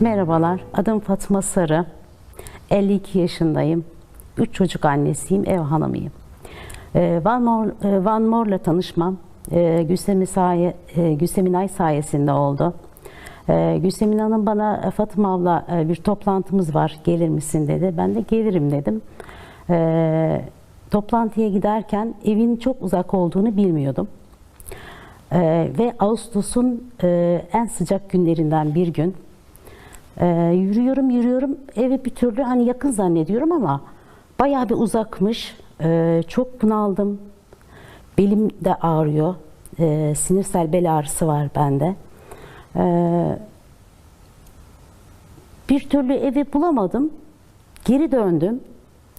Merhabalar, adım Fatma Sarı. 52 yaşındayım. 3 çocuk annesiyim, ev hanımıyım. Ee, Van, Mor, e, Van Mor'la tanışmam e, Gülsemin, saye, e, Gülsemin Ay sayesinde oldu. Gülsemin Hanım bana Fatma abla bir toplantımız var, gelir misin dedi. Ben de gelirim dedim. Toplantıya giderken evin çok uzak olduğunu bilmiyordum. Ve Ağustos'un en sıcak günlerinden bir gün. Ee, yürüyorum yürüyorum evi bir türlü hani yakın zannediyorum ama bayağı bir uzakmış. Ee, çok bunaldım. Belim de ağrıyor. Ee, sinirsel bel ağrısı var bende. Ee, bir türlü evi bulamadım. Geri döndüm.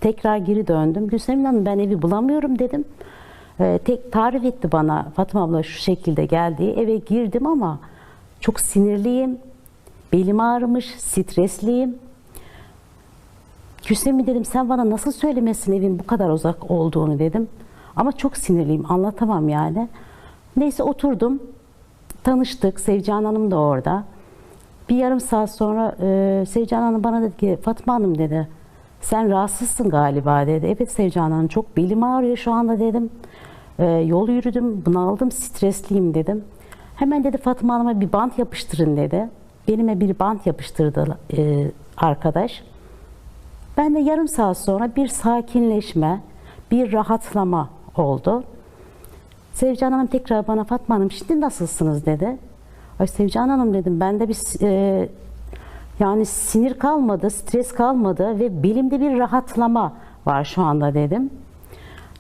Tekrar geri döndüm. Gülsemin Hanım ben evi bulamıyorum dedim. Ee, tek tarif etti bana Fatma abla şu şekilde geldi. Eve girdim ama çok sinirliyim. Belim ağrımış, stresliyim. Gülsemin dedim sen bana nasıl söylemesin evin bu kadar uzak olduğunu dedim. Ama çok sinirliyim anlatamam yani. Neyse oturdum. Tanıştık. Sevcan Hanım da orada. Bir yarım saat sonra e, Sevcan Hanım bana dedi ki Fatma Hanım dedi sen rahatsızsın galiba dedi. Evet Sevcan Hanım çok belim ağrıyor şu anda dedim. E, yol yürüdüm bunaldım stresliyim dedim. Hemen dedi Fatma Hanım'a bir bant yapıştırın dedi. Benime bir bant yapıştırdı e, arkadaş. Ben de yarım saat sonra bir sakinleşme, bir rahatlama oldu. Sevcan Hanım tekrar bana Fatma Hanım şimdi nasılsınız dedi. Ay Sevcan Hanım dedim bende bir e, yani sinir kalmadı, stres kalmadı ve belimde bir rahatlama var şu anda dedim.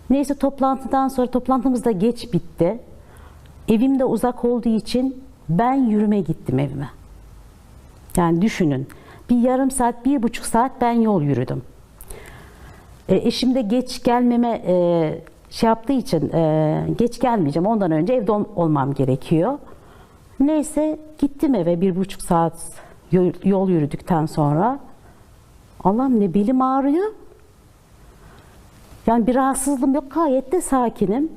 Neyse toplantıdan sonra toplantımız da geç bitti. Evim de uzak olduğu için ben yürüme gittim evime. Yani düşünün bir yarım saat, bir buçuk saat ben yol yürüdüm. E, eşim de geç gelmeme e, şey yaptığı için e, geç gelmeyeceğim. Ondan önce evde ol- olmam gerekiyor. Neyse gittim eve bir buçuk saat yol, yürüdükten sonra. Allah'ım ne belim ağrıyor. Yani bir rahatsızlığım yok. Gayet de sakinim.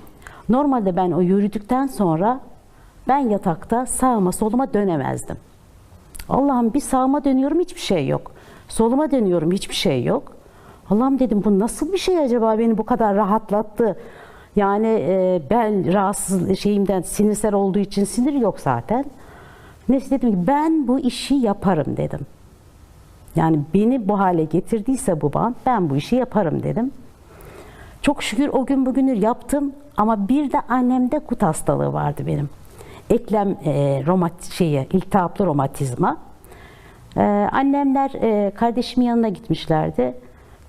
Normalde ben o yürüdükten sonra ben yatakta sağıma soluma dönemezdim. Allah'ım bir sağıma dönüyorum hiçbir şey yok. Soluma dönüyorum hiçbir şey yok. Allah'ım dedim bu nasıl bir şey acaba beni bu kadar rahatlattı. Yani e, ben rahatsız şeyimden sinirsel olduğu için sinir yok zaten. Neyse dedim ki ben bu işi yaparım dedim. Yani beni bu hale getirdiyse bu band ben bu işi yaparım dedim. Çok şükür o gün bugünür yaptım ama bir de annemde kut hastalığı vardı benim. Eklem e, romat şeyi, iltihaplı romatizma. E, annemler e, kardeşimin yanına gitmişlerdi.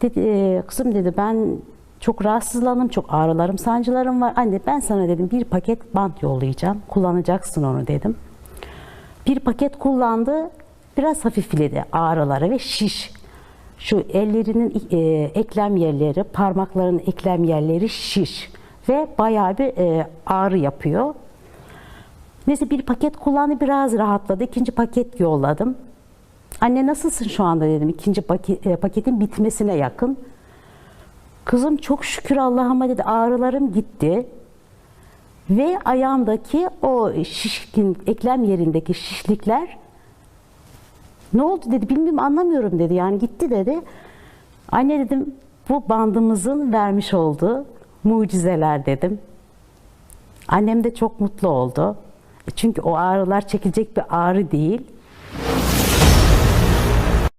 Dedi, e, kızım dedi ben çok rahatsızlandım, çok ağrılarım, sancılarım var. Anne ben sana dedim bir paket bant yollayacağım. Kullanacaksın onu dedim. Bir paket kullandı. Biraz hafifledi ağrıları ve şiş. Şu ellerinin e, eklem yerleri, parmaklarının eklem yerleri şiş ve bayağı bir e, ağrı yapıyor. Neyse bir paket kullandı biraz rahatladı. İkinci paket yolladım. Anne nasılsın şu anda dedim. İkinci paket, paketin bitmesine yakın. Kızım çok şükür Allah'ıma dedi ağrılarım gitti. Ve ayağımdaki o şişkin eklem yerindeki şişlikler ne oldu dedi bilmiyorum anlamıyorum dedi yani gitti dedi. Anne dedim bu bandımızın vermiş olduğu mucizeler dedim. Annem de çok mutlu oldu. Çünkü o ağrılar çekilecek bir ağrı değil.